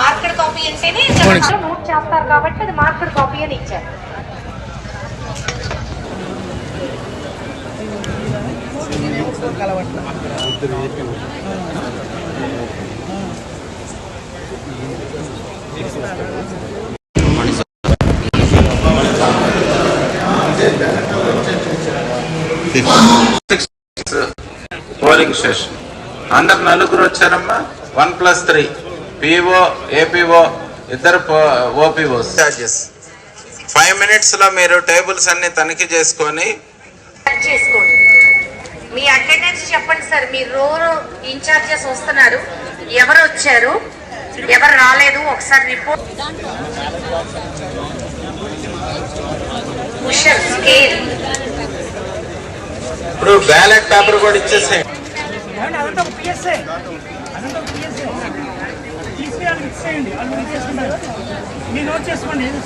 Marked copy అంటేనే note చేస్తారు కాబట్టి అది మార్కెట్ కాపీ అని ఇచ్చారు. Polling station. అందరు నలుగురు వచ్చారమ్మా? One plus three. PO APO ఇద్దరు ఓపీఓ చార్జెస్ ఫైవ్ మినిట్స్లో మీరు టేబుల్స్ అన్ని తనిఖీ చేసుకొని కట్ చేసుకోండి. మీ అటెండెన్స్ చెప్పండి సార్. మీ రోరు ఇన్ఛార్జెస్ వస్తున్నారు. ఎవరు వచ్చారు? ఎవరు రాలేదు? ఒకసారి రిపోర్ట్. స్కేల్. ఇప్పుడు బ్యాలెట్ పేపర్ కూడా పిఎస్ఏ తీసుకురానికి ఇచ్చేయండి. వాళ్ళు నోట్ చేసుకుంటారు. మీరు నోట్ చేసుకోండి ఏది